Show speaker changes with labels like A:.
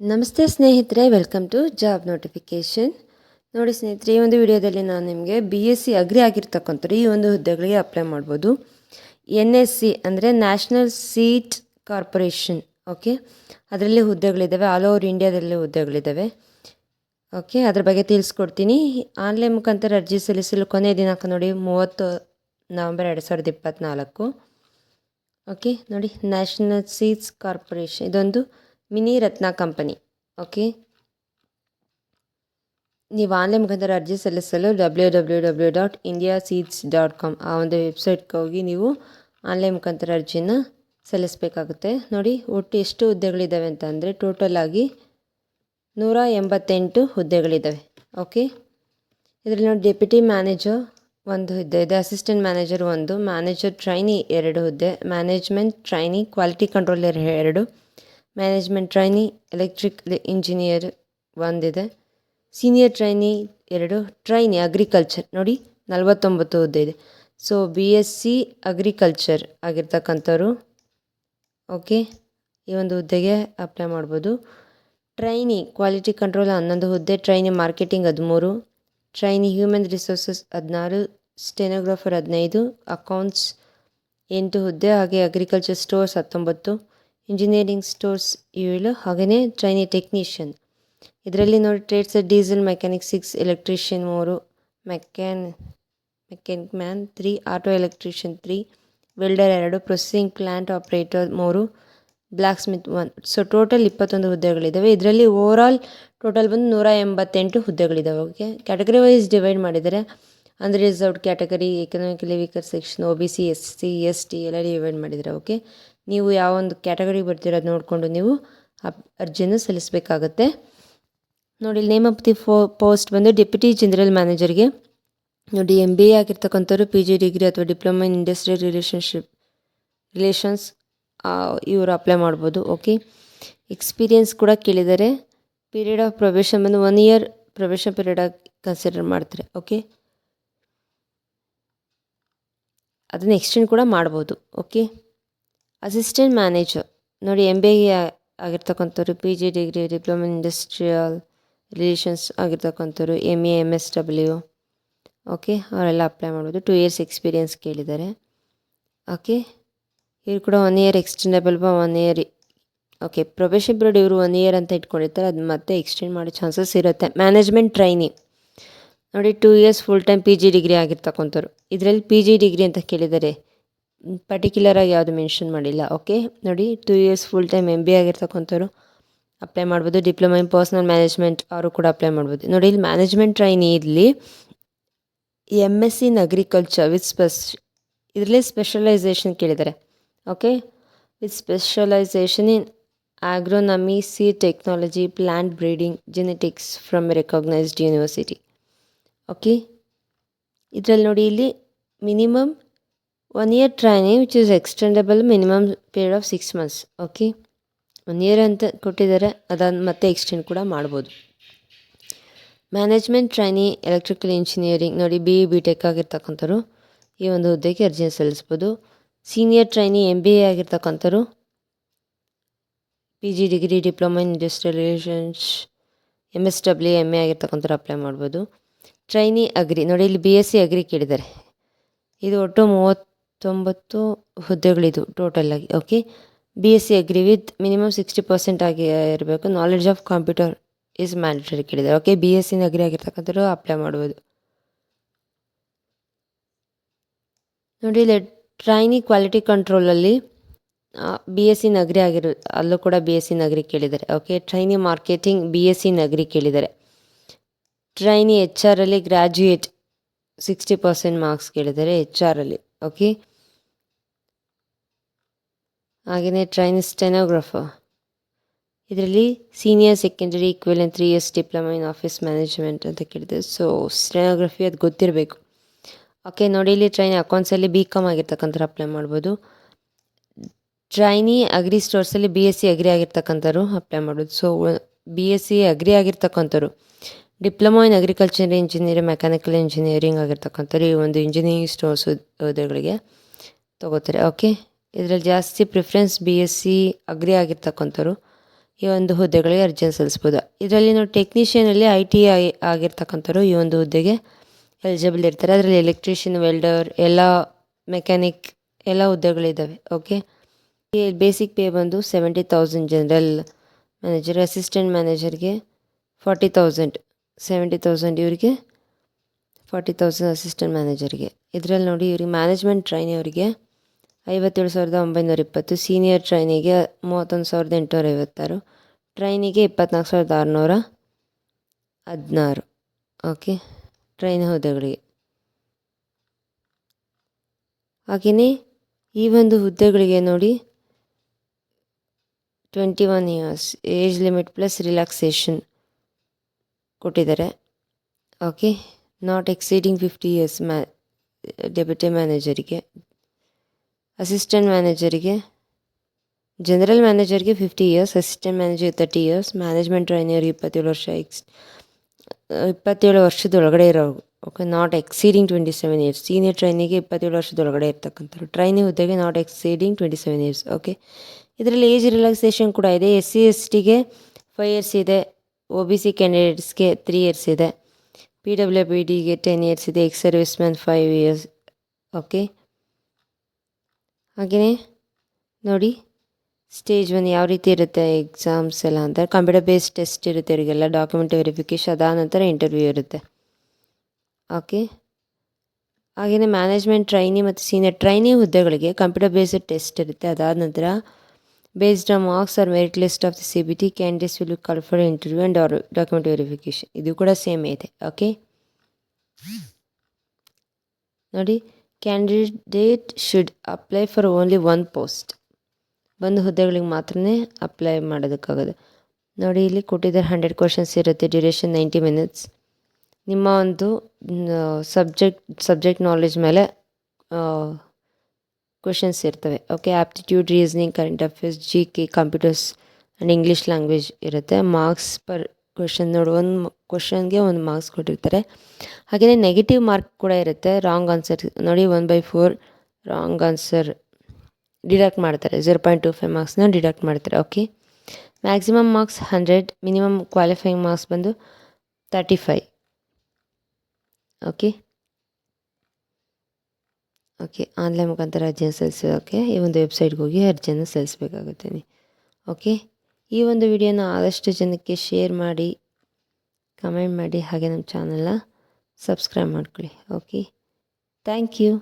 A: ನಮಸ್ತೆ ಸ್ನೇಹಿತರೆ, welcome to job notification. ನೋಡಿ ಸ್ನೇಹಿತರೆ, ಈ ಒಂದು ವಿಡಿಯೋದಲ್ಲಿ ನಾನು ನಿಮಗೆ ಬಿ ಎಸ್ ಸಿ ಅಗ್ರಿ ಆಗಿರ್ತಕ್ಕಂಥವ್ರು ಈ ಒಂದು ಹುದ್ದೆಗಳಿಗೆ ಅಪ್ಲೈ ಮಾಡ್ಬೋದು. ಎನ್ ಎಸ್ ಸಿ ಅಂದರೆ ನ್ಯಾಷನಲ್ ಸೀಟ್ ಕಾರ್ಪೊರೇಷನ್ ಓಕೆ ಅದರಲ್ಲಿ ಹುದ್ದೆಗಳಿದ್ದಾವೆ ಆಲ್ ಓವರ್ ಇಂಡಿಯಾದಲ್ಲಿ ಹುದ್ದೆಗಳಿದ್ದಾವೆ ಓಕೆ ಅದ್ರ ಬಗ್ಗೆ ತಿಳಿಸ್ಕೊಡ್ತೀನಿ. ಆನ್ಲೈನ್ ಮುಖಾಂತರ ಅರ್ಜಿ ಸಲ್ಲಿಸಲು ಕೊನೆಯ ದಿನಾಂಕ ನೋಡಿ, ಮೂವತ್ತು ನವಂಬರ್ ಎರಡು ಸಾವಿರದ ಇಪ್ಪತ್ತ್ನಾಲ್ಕು ಓಕೆ ನೋಡಿ ನ್ಯಾಷನಲ್ ಸೀಟ್ಸ್ ಕಾರ್ಪೊರೇಷನ್ ಇದೊಂದು ಮಿನಿ ರತ್ನ ಕಂಪನಿ, ಓಕೆ? ನೀವು ಆನ್ಲೈನ್ ಮುಖಾಂತರ ಅರ್ಜಿ ಸಲ್ಲಿಸಲು W W W dot India seeds dot com ಆ ಒಂದು ವೆಬ್ಸೈಟ್ಗೆ ಹೋಗಿ ನೀವು ಆನ್ಲೈನ್ ಮುಖಾಂತರ ಅರ್ಜಿನ ಸಲ್ಲಿಸಬೇಕಾಗುತ್ತೆ. ನೋಡಿ, ಒಟ್ಟು ಎಷ್ಟು ಹುದ್ದೆಗಳಿದ್ದಾವೆ ಅಂತ ಅಂದರೆ ಆಗಿ ನೂರ ಎಂಬತ್ತೆಂಟು ಹುದ್ದೆಗಳಿದ್ದಾವೆ, ಓಕೆ? ಇದರಲ್ಲಿ ನೋಡಿ, ಡೆಪ್ಯೂಟಿ ಮ್ಯಾನೇಜರ್ ಒಂದು ಹುದ್ದೆ ಇದೆ, ಅಸಿಸ್ಟೆಂಟ್ ಮ್ಯಾನೇಜರ್ ಒಂದು, ಮ್ಯಾನೇಜರ್ ಟ್ರೈನಿ ಎರಡು ಹುದ್ದೆ, ಮ್ಯಾನೇಜ್ಮೆಂಟ್, ಟ್ರೈನಿ, ಕ್ವಾಲಿಟಿ ಕಂಟ್ರೋಲ್ ಎರಡು ಮ್ಯಾನೇಜ್ಮೆಂಟ್ ಟ್ರೈನಿ ಎಲೆಕ್ಟ್ರಿಕ್ ಇಂಜಿನಿಯರ್ ಒಂದಿದೆ ಸೀನಿಯರ್ ಟ್ರೈನಿ ಎರಡು ಟ್ರೈನಿ ಅಗ್ರಿಕಲ್ಚರ್ ನೋಡಿ, ನಲವತ್ತೊಂಬತ್ತು ಹುದ್ದೆ ಇದೆ. So B S C agriculture ಆಗಿರ್ತಕ್ಕಂಥವ್ರು. Okay ಈ ಒಂದು ಹುದ್ದೆಗೆ ಅಪ್ಲೈ ಮಾಡ್ಬೋದು. ಟ್ರೈನಿ ಕ್ವಾಲಿಟಿ ಕಂಟ್ರೋಲ್ ಹನ್ನೊಂದು ಹುದ್ದೆ. ಟ್ರೈನಿ ಮಾರ್ಕೆಟಿಂಗ್ ಹದಿಮೂರು. ಟ್ರೈನಿ ಹ್ಯೂಮನ್ ರಿಸೋರ್ಸಸ್ ಹದಿನಾರು. ಸ್ಟೆನೋಗ್ರಾಫರ್ ಹದಿನೈದು. ಅಕೌಂಟ್ಸ್ ಎಂಟು ಹುದ್ದೆ. ಹಾಗೆ ಅಗ್ರಿಕಲ್ಚರ್ ಸ್ಟೋರ್ಸ್ ಹತ್ತೊಂಬತ್ತು. ಇಂಜಿನಿಯರಿಂಗ್ ಸ್ಟೋರ್ಸ್ ಏಳು ಹಾಗೆಯೇ ಟ್ರೈನಿ ಟೆಕ್ನಿಷಿಯನ್ ಇದರಲ್ಲಿ ನೋಡಿ trades diesel mechanic six electrician ಮೂರು mechanic mechanic man three auto electrician three welder ಎರಡು ಪ್ರೊಸೆಸಿಂಗ್ ಪ್ಲ್ಯಾಂಟ್ ಆಪ್ರೇಟರ್ ಮೂರು blacksmith one so total ಇಪ್ಪತ್ತೊಂದು ಹುದ್ದೆಗಳಿದ್ದಾವೆ ಇದರಲ್ಲಿ ಓವರಾಲ್ ಟೋಟಲ್ ಬಂದು ನೂರ ಎಂಬತ್ತೆಂಟು ಹುದ್ದೆಗಳಿದ್ದಾವೆ ಓಕೆ ಕ್ಯಾಟಗರಿ ವೈಸ್ ಡಿವೈಡ್ ಮಾಡಿದರೆ ಅಂದರೆ reserved category economically weaker section O B C S C S T ಎಲ್ಲ ಡಿವೈಡ್ ಮಾಡಿದರೆ ಓಕೆ ನೀವು ಯಾವ ಒಂದು ಕ್ಯಾಟಗರಿ ಬರ್ತಿರೋದು ನೋಡಿಕೊಂಡು ನೀವು ಅಪ್, ಅರ್ಜಿಯನ್ನು ಸಲ್ಲಿಸಬೇಕಾಗತ್ತೆ. ನೋಡಿ ನೇಮ್ ಆಫ್ ದಿ ಫೋ, ಪೋಸ್ಟ್ ಬಂದು ಡೆಪ್ಯೂಟಿ ಜನರಲ್ ಮ್ಯಾನೇಜರ್ಗೆ. ನೋಡಿ ಎಂ ಬಿ ಎ ಆಗಿರ್ತಕ್ಕಂಥವ್ರು ಪಿ ಜಿ ಡಿಗ್ರಿ ಅಥವಾ diploma in industrial relationship, relations ಇವರು ಅಪ್ಲೈ ಮಾಡ್ಬೋದು, ಓಕೆ? ಎಕ್ಸ್ಪೀರಿಯನ್ಸ್ ಕೂಡ ಕೇಳಿದ್ದಾರೆ ಪೀರಿಯಡ್ ಆಫ್ ಪ್ರೊಬೇಷನ್ ಬಂದು ಒನ್ ಇಯರ್ ಪ್ರೊಬೇಷನ್ ಪೀರಿಯಡ್ ಆಗಿ ಕನ್ಸಿಡರ್ ಮಾಡ್ತಾರೆ, ಓಕೆ? ಅದನ್ನು ಎಕ್ಸ್ಟೆಂಡ್ ಕೂಡ ಮಾಡ್ಬೋದು, ಓಕೆ? ಅಸಿಸ್ಟೆಂಟ್ ಮ್ಯಾನೇಜರ್ ನೋಡಿ M B A ಆಗಿರ್ತಕ್ಕಂಥವ್ರು P G degree diploma industrial relations ಆಗಿರ್ತಕ್ಕಂಥವ್ರು M A M S W okay ಅವರೆಲ್ಲ ಅಪ್ಲೈ ಮಾಡ್ಬೋದು. ಟೂ ಇಯರ್ಸ್ ಎಕ್ಸ್ಪೀರಿಯನ್ಸ್ ಕೇಳಿದ್ದಾರೆ. ಓಕೆ ಇವ್ರು ಕೂಡ ಒನ್ ಇಯರ್ ಎಕ್ಸ್ಟೆಂಡಬಲ್ ಬಾ one year okay probation period ಇವರು one year ಅಂತ ಇಟ್ಕೊಂಡಿರ್ತಾರೆ. ಅದು ಮತ್ತೆ ಎಕ್ಸ್ಟೆಂಡ್ ಮಾಡೋ ಚಾನ್ಸಸ್ ಇರುತ್ತೆ. ಮ್ಯಾನೇಜ್ಮೆಂಟ್ ಟ್ರೈನಿ ನೋಡಿ two years full time P G degree ಆಗಿರ್ತಕ್ಕಂಥವ್ರು. ಇದರಲ್ಲಿ ಪಿ ಜಿ ಡಿಗ್ರಿ ಅಂತ ಕೇಳಿದ್ದಾರೆ. ಪರ್ಟಿಕ್ಯುಲರಾಗಿ ಯಾವುದು ಮೆನ್ಷನ್ ಮಾಡಿಲ್ಲ ಓಕೆ ನೋಡಿ two years full time M B ಆಗಿರ್ತಕ್ಕಂಥವ್ರು apply ಮಾಡ್ಬೋದು. ಡಿಪ್ಲೊಮಾ ಇನ್ ಪರ್ಸ್ನಲ್ ಮ್ಯಾನೇಜ್ಮೆಂಟ್ ಅವರು ಕೂಡ ಅಪ್ಲೈ ಮಾಡ್ಬೋದು. ನೋಡಿ, ಇಲ್ಲಿ ಮ್ಯಾನೇಜ್ಮೆಂಟ್ ಟ್ರೈನಿ ಇರಲಿ M S in agriculture with ಸ್ಪೆಸ್ ಇದರಲ್ಲಿ ಸ್ಪೆಷಲೈಸೇಷನ್ ಕೇಳಿದ್ದಾರೆ okay with specialisation in agronomy C technology plant breeding genetics from recognised university okay ಇದರಲ್ಲಿ ನೋಡಿ, ಇಲ್ಲಿ minimum one year training which is extendable minimum period of six months okay one year ಅಂತ ಕೊಟ್ಟಿದ್ದಾರೆ ಅದನ್ನು ಮತ್ತೆ extend ಕೂಡ ಮಾಡ್ಬೋದು. ಮ್ಯಾನೇಜ್ಮೆಂಟ್ ಟ್ರೈನಿ ಎಲೆಕ್ಟ್ರಿಕಲ್ ಇಂಜಿನಿಯರಿಂಗ್ ನೋಡಿ ಬಿ ಬಿ ಟೆಕ್ ಆಗಿರ್ತಕ್ಕಂಥವ್ರು, ಈ ಒಂದು ಹುದ್ದೆಗೆ ಅರ್ಜಿನ ಸಲ್ಲಿಸ್ಬೋದು. Senior trainee M B A ಆಗಿರ್ತಕ್ಕಂಥವ್ರು P G degree diploma in industrial relations M S W M A ಆಗಿರ್ತಕ್ಕಂಥವ್ರು apply ಮಾಡ್ಬೋದು. ಟ್ರೈನಿ ಅಗ್ರಿ ನೋಡಿ ಇಲ್ಲಿ ಬಿ ಎಸ್ ಸಿ ಅಗ್ರಿ ಕೇಳಿದ್ದಾರೆ. ಇದು ಒಟ್ಟು ಮೂವತ್ತೊಂಬತ್ತು ಹುದ್ದೆಗಳಿದು ಟೋಟಲಾಗಿ okay B S C agri with minimum sixty percent ಆಗಿ ಇರಬೇಕು. Knowledge of computer is mandatory ಕೇಳಿದ್ದಾರೆ ಓಕೆ ಬಿ ಎಸ್ ಸಿನ ಅಗ್ರಿ ಆಗಿರ್ತಕ್ಕಂಥವ್ರು ಅಪ್ಲೈ ಮಾಡ್ಬೋದು. ನೋಡಿ, ಇಲ್ಲಿ ಟ್ರೈನಿ ಕ್ವಾಲಿಟಿ ಕಂಟ್ರೋಲಲ್ಲಿ ಬಿ ಎಸ್ ಸಿ ನಗರಿ ಆಗಿರೋ, ಅಲ್ಲೂ ಕೂಡ ಬಿ ಎಸ್ ಸಿ ನಗರಿ ಕೇಳಿದ್ದಾರೆ okay trainee marketing B S C ನಗರಿ ಕೇಳಿದ್ದಾರೆ. ಟ್ರೈನಿ ಎಚ್ ಆರಲ್ಲಿ ಗ್ರ್ಯಾಜುಯೇಟ್ ಸಿಕ್ಸ್ಟಿ ಪರ್ಸೆಂಟ್ ಮಾರ್ಕ್ಸ್ ಕೇಳಿದ್ದಾರೆ ಎಚ್ ಆರಲ್ಲಿ ಓಕೆ ಹಾಗೆಯೇ ಟ್ರೈನ್ ಸ್ಟೆನೋಗ್ರಾಫರ್ ಇದರಲ್ಲಿ senior secondary equivalent three years diploma in office management ಅಂತ ಕೇಳಿದೆ. ಸೊ ಸ್ಟೆನೋಗ್ರಫಿ ಅದು ಗೊತ್ತಿರಬೇಕು. ಓಕೆ ನೋಡಿ, ಇಲ್ಲಿ ಟ್ರೈನಿ ಅಕೌಂಟ್ಸಲ್ಲಿ ಬಿ ಕಾಮ್ ಆಗಿರ್ತಕ್ಕಂಥವ್ರು ಅಪ್ಲೈ ಮಾಡ್ಬೋದು. ಟ್ರೈನಿ ಅಗ್ರಿ ಸ್ಟೋರ್ಸಲ್ಲಿ ಬಿ ಎಸ್ ಸಿ ಅಗ್ರಿ ಆಗಿರ್ತಕ್ಕಂಥವ್ರು ಅಪ್ಲೈ ಮಾಡೋದು so B S C agri ಆಗಿರ್ತಕ್ಕಂಥವ್ರು diploma in agriculture engineering mechanical engineering ಆಗಿರ್ತಕ್ಕಂಥವ್ರು ಈ ಒಂದು ಇಂಜಿನಿಯರಿಂಗ್ ಸ್ಟೋರ್ಸ್ ಹುದ್ದೆಗಳಿಗೆ ತೊಗೋತಾರೆ. ಓಕೆ ಇದರಲ್ಲಿ ಜಾಸ್ತಿ preference B S C agri ಆಗಿರ್ತಕ್ಕಂಥವ್ರು. ಈ ಒಂದು ಹುದ್ದೆಗಳಿಗೆ ಅರ್ಜಿಯನ್ನು ಸಲ್ಲಿಸ್ಬೋದು. ಇದರಲ್ಲಿ ನಾವು ಟೆಕ್ನಿಷಿಯನಲ್ಲಿ ಐ ಟಿ ಐ ಆಗಿರ್ತಕ್ಕಂಥವ್ರು ಈ ಒಂದು ಹುದ್ದೆಗೆ ಎಲಿಜಿಬಲ್ ಇರ್ತಾರೆ. ಅದರಲ್ಲಿ ಎಲೆಕ್ಟ್ರಿಷಿಯನ್ ವೆಲ್ಡರ್ ಎಲ್ಲ ಮೆಕ್ಯಾನಿಕ್ ಎಲ್ಲ ಹುದ್ದೆಗಳಿದ್ದಾವೆ. ಓಕೆ ಈ ಬೇಸಿಕ್ ಪೇ ಬಂದು seventy thousand general manager assistant ಮ್ಯಾನೇಜರ್ಗೆ forty thousand seventy thousand ಇವರಿಗೆ ಫಾರ್ಟಿ ತೌಸಂಡ್ ಅಸಿಸ್ಟೆಂಟ್ ಮ್ಯಾನೇಜರ್ಗೆ ಇದರಲ್ಲಿ ನೋಡಿ ಇವ್ರಿಗೆ ಮ್ಯಾನೇಜ್ಮೆಂಟ್ ಟ್ರೈನಿ ಅವರಿಗೆ ಐವತ್ತೇಳು ಸಾವಿರದ ಒಂಬೈನೂರ ಇಪ್ಪತ್ತು ಸೀನಿಯರ್ ಟ್ರೈನಿಗೆ ಮೂವತ್ತೊಂದು ಸಾವಿರದ ಎಂಟುನೂರ ಐವತ್ತಾರು, ಟ್ರೈನಿಗೆ ಇಪ್ಪತ್ನಾಲ್ಕು ಸಾವಿರದ ಆರುನೂರ ಹದಿನಾರು. ಓಕೆ, ಟ್ರೈನ್ ಹುದ್ದೆಗಳಿಗೆ. ಹಾಗೆಯೇ ಈ ಒಂದು ಹುದ್ದೆಗಳಿಗೆ ನೋಡಿ, twenty one years, age limit plus relaxation ಕೊಟ್ಟಿದ್ದಾರೆ. Okay, not exceeding fifty years ಮ್ಯಾ, ಡೆಪ್ಯೂಟಿ ಮ್ಯಾನೇಜರಿಗೆ. ಅಸಿಸ್ಟೆಂಟ್ ಮ್ಯಾನೇಜರಿಗೆ general ಮ್ಯಾನೇಜರ್ಗೆ fifty years assistant manager thirty years management ಟ್ರೈನಿಯರ್ಗೆ ಇಪ್ಪತ್ತೇಳು ವರ್ಷ ಎಕ್ಸ್ ಇಪ್ಪತ್ತೇಳು ವರ್ಷದೊಳಗಡೆ ಇರೋ okay not exceeding twenty seven years senior ಟ್ರೈನಿಗೆ ಇಪ್ಪತ್ತೇಳು ವರ್ಷದೊಳಗಡೆ ಇರ್ತಕ್ಕಂಥವ್ರು. ಟ್ರೈನಿ ಹುದ್ದೆಗೆ not exceeding twenty seven years okay ಇದರಲ್ಲಿ ಏಜ್ ರಿಲ್ಯಾಕ್ಸೇಷನ್ ಕೂಡ ಇದೆ. ಎಸ್ ಸಿ ಎಸ್ ಟಿಗೆ ಫೈವ್ ಇಯರ್ಸ್ ಇದೆ. ಒ ಬಿ ಸಿ ಕ್ಯಾಂಡಿಡೇಟ್ಸ್ಗೆ ತ್ರೀ ಇಯರ್ಸ್ ಇದೆ. ಪಿ ಡಬ್ಲ್ಯೂ ಬಿ ಡಿಗೆ ಟೆನ್ ಇಯರ್ಸ್ ಇದೆ. Ex serviceman five years okay ಹಾಗೆಯೇ ನೋಡಿ ಸ್ಟೇಜ್ ಒನ್ ಯಾವ ರೀತಿ ಇರುತ್ತೆ ಎಕ್ಸಾಮ್ಸ್ ಎಲ್ಲ ಅಂತ. ಕಂಪ್ಯೂಟರ್ ಬೇಸ್ಡ್ ಟೆಸ್ಟ್ ಇರುತ್ತೆ ಇವರಿಗೆಲ್ಲ ಡಾಕ್ಯುಮೆಂಟ್ ವೆರಿಫಿಕೇಶನ್ ಅದಾದ ನಂತರ ಇಂಟರ್ವ್ಯೂ ಇರುತ್ತೆ. ಓಕೆ ಹಾಗೆಯೇ ಮ್ಯಾನೇಜ್ಮೆಂಟ್ ಟ್ರೈನಿ ಮತ್ತು ಸೀನಿಯರ್ ಟ್ರೈನಿ ಹುದ್ದೆಗಳಿಗೆ ಕಂಪ್ಯೂಟರ್ ಬೇಸ್ಡ್ ಟೆಸ್ಟ್ ಇರುತ್ತೆ. ಅದಾದ ನಂತರ based on marks or merit list of the C B T candidates will call for interview and or document verification ಇದು ಕೂಡ ಸೇಮ್ ಇದೆ. ಓಕೆ ನೋಡಿ candidate should apply for only one post ಒಂದು ಹುದ್ದೆಗಳಿಗೆ ಮಾತ್ರನೇ ಅಪ್ಲೈ ಮಾಡೋದಕ್ಕಾಗೋದು. ನೋಡಿ, ಇಲ್ಲಿ ಕೊಟ್ಟಿದ್ದಾರೆ ಹಂಡ್ರೆಡ್ ಕ್ವಶನ್ಸ್ ಇರುತ್ತೆ ಡ್ಯೂರೇಷನ್ ನೈಂಟಿ ಮಿನಿಟ್ಸ್ ನಿಮ್ಮ ಒಂದು ಸಬ್ಜೆಕ್ಟ್ ಸಬ್ಜೆಕ್ಟ್ ನಾಲೆಜ್ ಮೇಲೆ ಕ್ವಶನ್ಸ್ ಇರ್ತವೆ. Okay aptitude reasoning current affairs G K computers and English language ಇರುತ್ತೆ. ಮಾರ್ಕ್ಸ್ ಪರ್ ಕ್ವಶನ್ ನೋಡಿ, ಒಂದು ಕ್ವೆಶನ್ಗೆ ಒಂದು ಮಾರ್ಕ್ಸ್ ಕೊಟ್ಟಿರ್ತಾರೆ. ಹಾಗೆಯೇ ನೆಗೆಟಿವ್ ಮಾರ್ಕ್ ಕೂಡ ಇರುತ್ತೆ ರಾಂಗ್ ಆನ್ಸರ್ ನೋಡಿ one by four wrong answer deduct ಮಾಡ್ತಾರೆ ಝೀರೋ ಪಾಯಿಂಟ್ ಟು ಫೈವ್ ಮಾರ್ಕ್ಸ್ನ ಡಿಡಕ್ಟ್ ಮಾಡ್ತಾರೆ okay maximum marks hundred minimum qualifying marks ಬಂದು thirty five okay okay online ಮುಖಾಂತರ ಅರ್ಜಿಯನ್ನು ಸಲ್ಲಿಸೋಕೆ ಈ ಒಂದು ವೆಬ್ಸೈಟ್ಗೆ ಹೋಗಿ ಅರ್ಜಿಯನ್ನು ಸಲ್ಲಿಸಬೇಕಾಗುತ್ತೆ ಓಕೆ ಈ ಒಂದು ವಿಡಿಯೋನ ಆದಷ್ಟು ಜನಕ್ಕೆ ಶೇರ್ ಮಾಡಿ, ಕಮೆಂಟ್ ಮಾಡಿ, ಹಾಗೆ ನಮ್ಮ ಚಾನಲ್ನ ಸಬ್ಸ್ಕ್ರೈಬ್ ಮಾಡ್ಕೊಳ್ಳಿ. Okay, thank you.